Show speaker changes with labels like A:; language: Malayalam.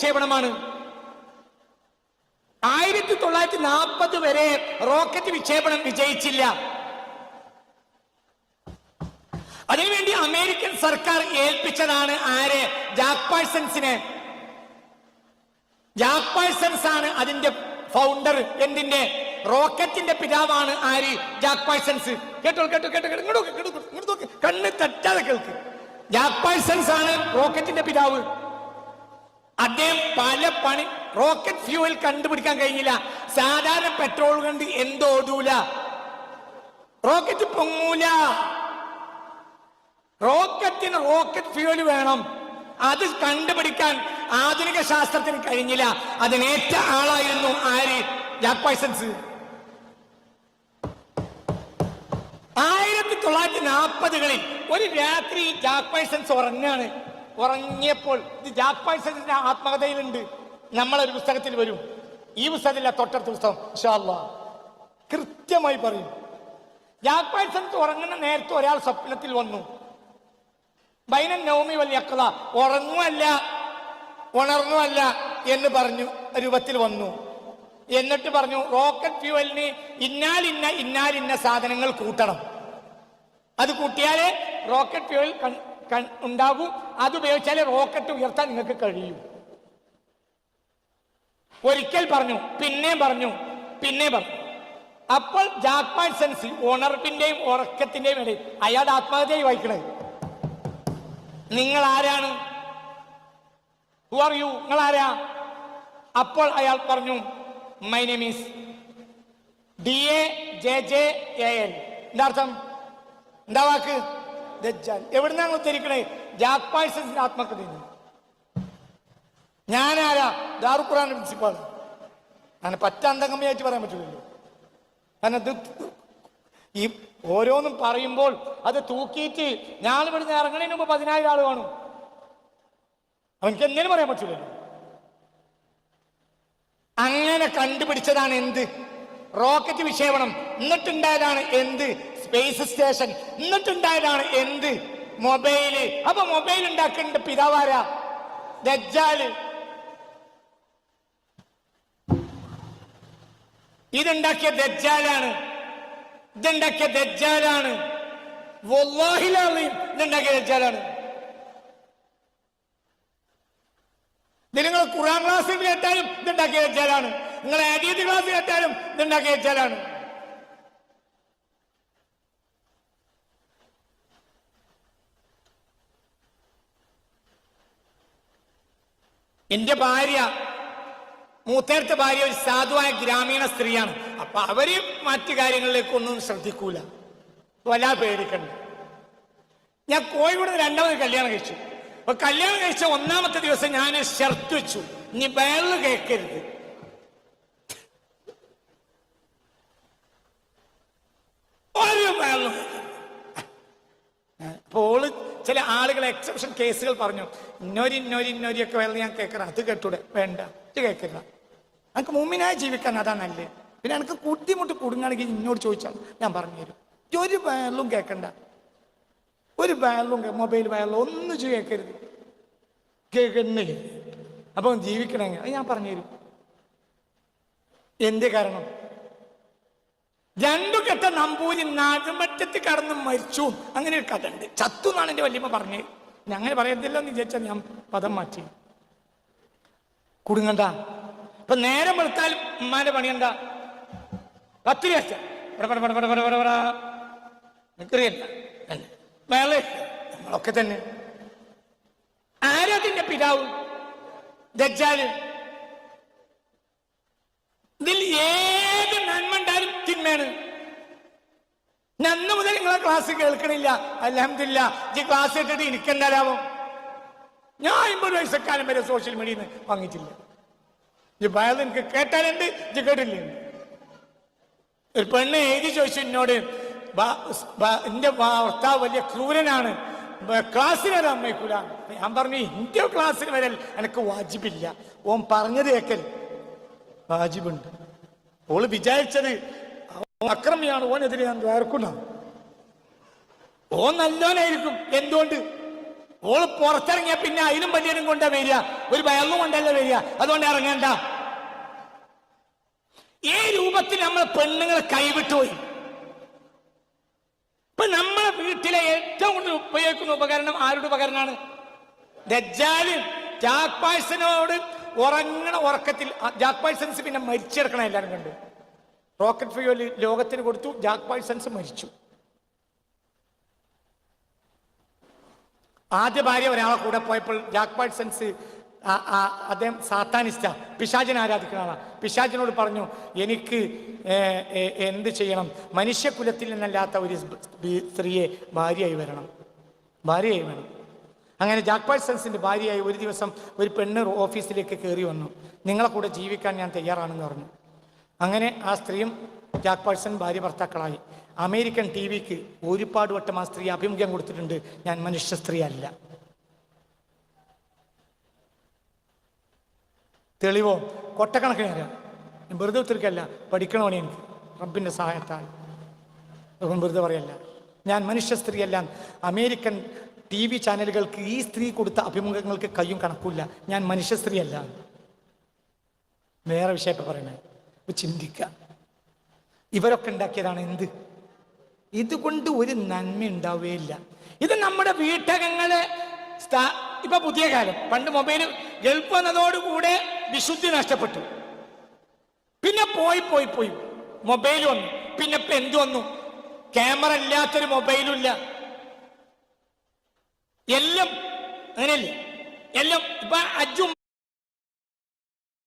A: വിക്ഷേപണമാണ് ആയിരത്തി തൊള്ളായിരത്തി നാൽപ്പത് വരെ റോക്കറ്റ് വിക്ഷേപണം വിജയിച്ചില്ല. അതിനുവേണ്ടി അമേരിക്കൻ സർക്കാർ ഏൽപ്പിച്ചതാണ് ആരെ? ജാക്ക് പാഴ്സൺസിനെ. ജാക്ക് പാഴ്സൺസ് ആണ് അതിന്റെ ഫൗണ്ടർ എന്തിന്റെ? റോക്കറ്റിന്റെ പിതാവാണ് ആര്? Jack Parsons. കേട്ടോ കേട്ടോ കേട്ടോ ഇങ്ങോട്ട് കണ്ണ് തെറ്റാതെ കേൾക്ക്. ജാക്ക് പാഴ്സൺസ് ആണ് റോക്കറ്റിന്റെ പിതാവ്. അദ്ദേഹം പല പണി റോക്കറ്റ് ഫ്യൂവൽ കണ്ടുപിടിക്കാൻ കഴിഞ്ഞില്ല. സാധാരണ പെട്രോൾ കൊണ്ട് എന്തോടൂല റോക്കറ്റ് പൊങ്ങൂല. റോക്കറ്റിന് റോക്കറ്റ് ഫ്യൂവൽ വേണം. അത് കണ്ടുപിടിക്കാൻ ആധുനിക ശാസ്ത്രത്തിന് കഴിഞ്ഞില്ല. അതിനേറ്റ ആളായിരുന്നു ആര്? ജാക്ക് പൈസൻസ് ആയിരത്തി തൊള്ളായിരത്തി നാൽപ്പതുകളിൽ ഒരു രാത്രി ജാക്ക് പൈസൻസ് ഉറങ്ങാണ് ഉറങ്ങിയപ്പോൾ ഇത് ജാപ്പാൻ സജിന്റെ ആത്മകഥയിലുണ്ട്. നമ്മളൊരു പുസ്തകത്തിൽ വരും. ഈ പുസ്തകത്തില്ല തൊട്ടടുത്ത പുസ്തകം ഇഷാല്ല. കൃത്യമായി പറയും. പൈസൻസ് ഉറങ്ങുന്ന നേരത്തെ ഒരാൾ സ്വപ്നത്തിൽ വന്നു. ബൈനൻ നൗമി വലിയക്കഥ ഉറങ്ങുമല്ല ഉണർന്നുമല്ല എന്ന് പറഞ്ഞു രൂപത്തിൽ വന്നു. എന്നിട്ട് പറഞ്ഞു റോക്കറ്റ് ഫ്യൂവലിന് ഇന്നാലിന്ന ഇന്നാലിന്ന സാധനങ്ങൾ കൂട്ടണം. അത് കൂട്ടിയാലേ റോക്കറ്റ് ഫ്യൂവൽ ഉണ്ടാകൂ അതുപയോഗിച്ചാലേ റോക്കറ്റ് ഉയർത്താൻ നിങ്ങൾക്ക് കഴിയും. ഒരിക്കൽ പറഞ്ഞു പിന്നെയും പറഞ്ഞു പിന്നെ പറഞ്ഞു. അപ്പോൾ ജാക്പാൻ സെൻസിൽ ഉണർപ്പിന്റെയും ഉറക്കത്തിന്റെയും ഇടയിൽ അയാൾ ആത്മഹത്യയായി വായിക്കണത് നിങ്ങൾ ആരാണ് ഹു ആർ യു നിങ്ങൾ ആരാ അപ്പോൾ അയാൾ പറഞ്ഞു my name is D A J J A N എന്താ അർത്ഥം? എന്താ വാക്ക്? ദജ്ജാൽ. എവിടുന്നാണ് ഉദ്ധരിക്കണേ ജാക്ക് പാഴ്സൻസിന്റെ ആത്മകഥയിൽ ഞാനാരാ? ദാറുഖുറാൻ പ്രിൻസിപ്പാൾ അങ്ങനെ പറ്റാന്തകമ്മയായിട്ട് പറയാൻ പറ്റില്ലല്ലോ കാരണം ഈ ഓരോന്നും പറയുമ്പോൾ അത് തൂക്കിയിട്ട് ഞാൻ ഇവിടുന്ന് ഇറങ്ങണതിന് മുമ്പ് പതിനായിരം ആൾ കാണും. അവനക്ക് എന്തേലും പറയാൻ പറ്റില്ലല്ലോ അങ്ങനെ കണ്ടുപിടിച്ചതാണ് എന്ത്? റോക്കറ്റ് വിക്ഷേപണം. എന്നിട്ടുണ്ടായതാണ് എന്ത്? സ്പേസ് സ്റ്റേഷൻ എന്നിട്ടുണ്ടായതാണ് എന്ത്? മൊബൈൽ അപ്പൊ മൊബൈൽ ഉണ്ടാക്കേണ്ട പിതാവാരാ ദജ്ജാൽ. ഇതുണ്ടാക്കിയ ദജ്ജാലാണ്. ഇതുണ്ടാക്കിയ ദജ്ജാലാണ്. ഇതുണ്ടാക്കിയ ദജ്ജാലാണ്. നിങ്ങൾ ഖുറാൻ ക്ലാസ്സിൽ കേട്ടാലും ഇതുണ്ടാക്കിയ ദജ്ജാലാണ്. നിങ്ങൾ അരീതി ക്ലാസ് കേട്ടാലും ഇതുണ്ടാക്കിയ ദജ്ജാലാണ്. എന്റെ ഭാര്യ മൂത്തേർത്ത ഭാര്യ ഒരു സാധുവായ ഗ്രാമീണ സ്ത്രീയാണ്. അപ്പൊ അവർ മറ്റു കാര്യങ്ങളിലേക്കൊന്നും ശ്രദ്ധിക്കൂല. വല്ലാ പേടിക്കണ്ട. ഞാൻ കോഴിക്കോട് രണ്ടാമത് കല്യാണം കഴിച്ചു. അപ്പൊ കല്യാണം കഴിച്ച ഒന്നാമത്തെ ദിവസം ഞാൻ ഷർത്ത് വെച്ചു. ഇനി വേൾ കേൾക്കരുത് ഒരു അപ്പോൾ ഓൾ ചില ആളുകൾ എക്സെപ്ഷൻ കേസുകൾ പറഞ്ഞു. ഇന്നൊരു ഇന്നൊരു ഇന്നോരി ഒക്കെ വേറെ ഞാൻ കേൾക്കണം. അത് കേട്ടൂടെ? വേണ്ട. ഇത് കേൾക്കില്ല എനിക്ക് മുമ്പിനായി ജീവിക്കാൻ അതാ നല്ലത്. പിന്നെ എനിക്ക് ബുദ്ധിമുട്ട് കുടുങ്ങാണെങ്കിൽ എന്നോട് ചോദിച്ചാൽ ഞാൻ പറഞ്ഞു തരും ഒരു വയലും കേൾക്കണ്ട. ഒരു വയലും മൊബൈൽ വയലും ഒന്നും കേൾക്കരുത്. കേൾക്കുന്നേ അപ്പം ജീവിക്കണമെങ്കിൽ അത് ഞാൻ പറഞ്ഞുതരും. എന്ത് കാരണം? രണ്ടു കെട്ട നമ്പൂരി നാഗമറ്റത്ത് കടന്ന് മരിച്ചു. അങ്ങനെ ഒരു കഥ ഉണ്ട് ചത്തു എന്നാണ് എന്റെ വല്യമ്മ പറഞ്ഞത്. ഞാൻ അങ്ങനെ പറയത്തില്ല എന്ന് വിചാരിച്ചാൽ ഞാൻ പദം മാറ്റി. കുടുങ്ങണ്ട. ഇപ്പൊ നേരം വെളുത്താൽ ഉമ്മാന്റെ പണിയണ്ട പത്ത് വെച്ച നമ്മളൊക്കെ തന്നെ. ആരാതിന്റെ പിതാവ്? ദജ്ജാൽ. ഇതിൽ ഏത് ഞാൻ അന്ന് മുതൽ നിങ്ങളെ ക്ലാസ് കേൾക്കണില്ല. അലഹമില്ല ഈ ക്ലാസ് ഇട്ടിട്ട് എനിക്കെന്താ ലാഭം ഞാൻ അമ്പത് വയസ്സക്കാലം വരെ സോഷ്യൽ മീഡിയയിൽ നിന്ന് വാങ്ങിയിട്ടില്ല ഈ പയത് എനിക്ക് കേട്ടാലുണ്ട് ഇത് കേട്ടില്ലേ? ഒരു പെണ്ണ് എഴുതി ചോദിച്ചു എന്നോട് "ബാ- ഉസ്- ബാ- എന്റെ ഭർത്താവ് വലിയ ക്രൂരനാണ്. ക്ലാസ് ക്ലാസ്സിന് വരാൻ അമ്മയ്ക്കൂല ഞാൻ പറഞ്ഞു എന്റെ ക്ലാസ്സിന് വരൽ? എനിക്ക് വാജിബില്ല. ഓൻ പറഞ്ഞത് കേക്കൽ. വാജിബുണ്ട്. ഓൾ വിചാരിച്ചത് അക്രമിയാണ് ഓനെതിരെ ഞാൻ വേർക്കുന്ന. ഓൻ നല്ലവനായിരിക്കും എന്തുകൊണ്ട്? ഓൾ പുറത്തിറങ്ങിയ പിന്നെ അതിലും വലിയതും കൊണ്ടാ വരിക. ഒരു വെള്ളം കൊണ്ടല്ല വരിക. അതുകൊണ്ട് ഇറങ്ങണ്ട. ഈ രൂപത്തിൽ നമ്മൾ പെണ്ണുങ്ങളെ കൈവിട്ടുപോയി ഇപ്പൊ നമ്മളെ വീട്ടിലെ ഏറ്റവും കൂടുതൽ ഉപയോഗിക്കുന്ന ഉപകരണം ആരുടെ ഉപകരണമാണ്? ദജ്ജാൽ. ജാക്ക് പാഴ്സനോട് ഉറങ്ങണ ഉറക്കത്തിൽ ജാക്ക് പാഴ്സൺസ് പിന്നെ മരിച്ചെടുക്കണം എല്ലാവരും കണ്ടു. റോക്കറ്റ് ഫ്യൂൽ ലോകത്തിന് കൊടുത്തു. ജാക്ക് പാഴ്സൺസ് മരിച്ചു. ആദ്യ ഭാര്യ ഒരാളെ കൂടെ പോയപ്പോൾ ജാക്ക് ആ- അദ്ദേഹം സാത്താനിസ്റ്റ പിശാചിനെ ആരാധിക്കുന്ന ആളാണ് പിശാചിനോട് പറഞ്ഞു എനിക്ക് എന്ത് ചെയ്യണം? മനുഷ്യകുലത്തിൽ നിന്നല്ലാത്ത ഒരു സ്ത്രീയെ ഭാര്യയായി വരണം. ഭാര്യയായി വേണം. അങ്ങനെ ജാക്ക് പാഴ്സൺസിന്റെ ഭാര്യയായി ഒരു ദിവസം ഒരു പെണ്ണ് ഓഫീസിലേക്ക് കയറി വന്നു. നിങ്ങളെ കൂടെ ജീവിക്കാൻ ഞാൻ തയ്യാറാണെന്ന് പറഞ്ഞു. അങ്ങനെ ആ സ്ത്രീയും ജാക്ക് പാഴ്സൺ ഭാര്യ ഭർത്താക്കളായി. അമേരിക്കൻ ടി വിക്ക് ഒരുപാട് വട്ടം ആ സ്ത്രീ അഭിമുഖം കൊടുത്തിട്ടുണ്ട്. ഞാൻ മനുഷ്യ സ്ത്രീ അല്ല തെളിവോ? കൊട്ടക്കണക്കിന് അറിയാം വെറുതെ ഉത്തരക്കല്ല. പഠിക്കണമോ എനിക്ക്. റബ്ബിന്റെ സഹായത്താൽ. വെറുതെ പറയല്ല. ഞാൻ മനുഷ്യ സ്ത്രീയല്ല. അമേരിക്കൻ ടി വി ചാനലുകൾക്ക് ഈ സ്ത്രീ കൊടുത്ത അഭിമുഖങ്ങൾക്ക് കയ്യും കണക്കില്ല ഞാൻ മനുഷ്യ സ്ത്രീയല്ല. വേറെ വിഷയത്തെ പറയണേ. ചിന്തിക്ക. ഇവരൊക്കെ ഉണ്ടാക്കിയതാണ് എന്ത്? ഇതുകൊണ്ട് ഒരു നന്മ ഉണ്ടാവുകയില്ല ഇത് നമ്മുടെ വീട്ടകങ്ങളെ ഇപ്പൊ പുതിയ കാലം. പണ്ട് മൊബൈൽ ഗൾഫ് വന്നതോടുകൂടെ വിശുദ്ധി നഷ്ടപ്പെട്ടു. പിന്നെ പോയി പോയി പോയി. മൊബൈൽ വന്നു. പിന്നെ ഇപ്പൊ എന്ത് വന്നു? ക്യാമറ ഇല്ലാത്തൊരു മൊബൈലും ഇല്ല. എല്ലാം അങ്ങനെയല്ലേ? എല്ലാം ഇപ്പൊ അജും